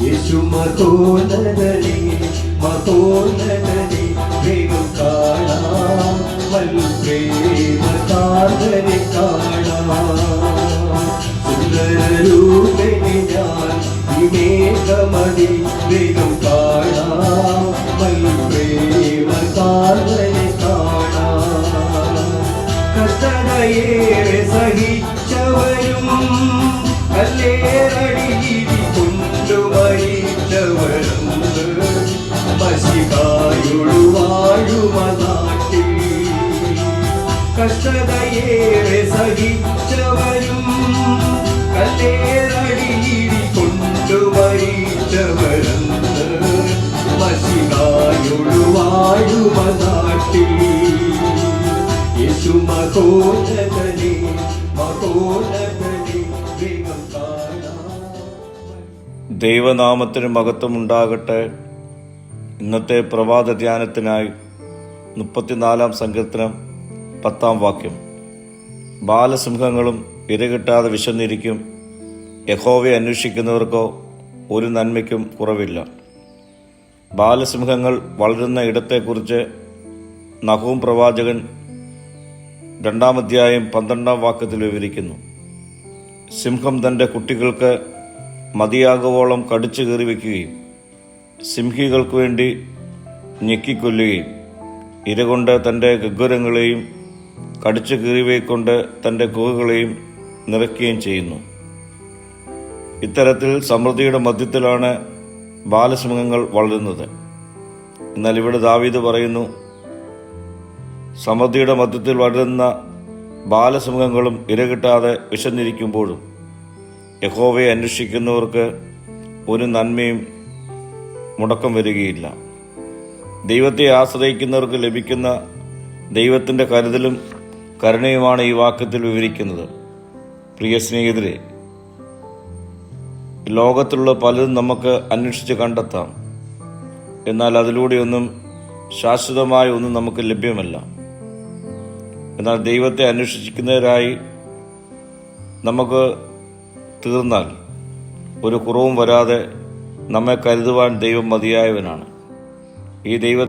യേശു മഹോന്നതനെ മഹോന്നതനെ വേഗം കാണാം. വൽപ്രേമ കാതനെ കാണാം. സുന്ദരൂപനെ ഞാൻ വിവേകമതി വേഗം കാണാം. വൽപ്രേമ കാതനെ കാണാം. കഷ്ടതയേറെ സഹിച്ചവരും യേശു ദൈവനാമത്തിന് മഹത്വമുണ്ടാകട്ടെ. ഇന്നത്തെ പ്രഭാത ധ്യാനത്തിനായി മുപ്പത്തിനാലാം സങ്കീർത്തനം പത്താം വാക്യം. ബാലസിംഹങ്ങളും ഇരകിട്ടാതെ വിശന്നിരിക്കും. യഹോവയെ അന്വേഷിക്കുന്നവർക്കോ ഒരു നന്മയ്ക്കും കുറവില്ല. ബാലസിംഹങ്ങൾ വളരുന്ന ഇടത്തെക്കുറിച്ച് നഹൂം പ്രവാചകൻ രണ്ടാമധ്യായം പന്ത്രണ്ടാം വാക്യത്തിൽ വിവരിക്കുന്നു. സിംഹം തന്റെ കുട്ടികൾക്ക് മതിയാകുവോളം കടിച്ചു കയറി വയ്ക്കുകയും സിംഹികൾക്ക് വേണ്ടി ഞെക്കിക്കൊല്ലുകയും ഇരകൊണ്ട് തന്റെ ഗഗ്വരങ്ങളെയും കടിച്ചു കീറിവയ്ക്കൊണ്ട് തന്റെ ഗുഹകളെയും നിറയ്ക്കുകയും ചെയ്യുന്നു. ഇത്തരത്തിൽ സമൃദ്ധിയുടെ മധ്യത്തിലാണ് ബാലസിംഹങ്ങൾ വളരുന്നത്. എന്നാൽ ഇവിടെ ദാവീദ് പറയുന്നു സമൃദ്ധിയുടെ മധ്യത്തിൽ വളരുന്ന ബാലസിംഹങ്ങളും ഇരകിട്ടാതെ വിശന്നിരിക്കുമ്പോഴും യഹോവയെ അന്വേഷിക്കുന്നവർക്ക് ഒരു നന്മയും മുടക്കം വരികയില്ല. ദൈവത്തെ ആശ്രയിക്കുന്നവർക്ക് ലഭിക്കുന്ന ദൈവത്തിന്റെ കരുതലും കരുണയുമാണ് ഈ വാക്യത്തിൽ വിവരിക്കുന്നത്. പ്രിയ സ്നേഹിതരെ ലോകത്തിലുള്ള പലതും നമുക്ക് അന്വേഷിച്ച് കണ്ടെത്താം. എന്നാൽ അതിലൂടെയൊന്നും ശാശ്വതമായ ഒന്നും നമുക്ക് ലഭ്യമല്ല. എന്നാൽ ദൈവത്തെ അന്വേഷിക്കുന്നവരായി നമുക്ക് തീർന്നാൽ ഒരു കുറവും വരാതെ നമ്മെ കരുതുവാൻ ദൈവം മതിയായവനാണ്. ഈ ദൈവ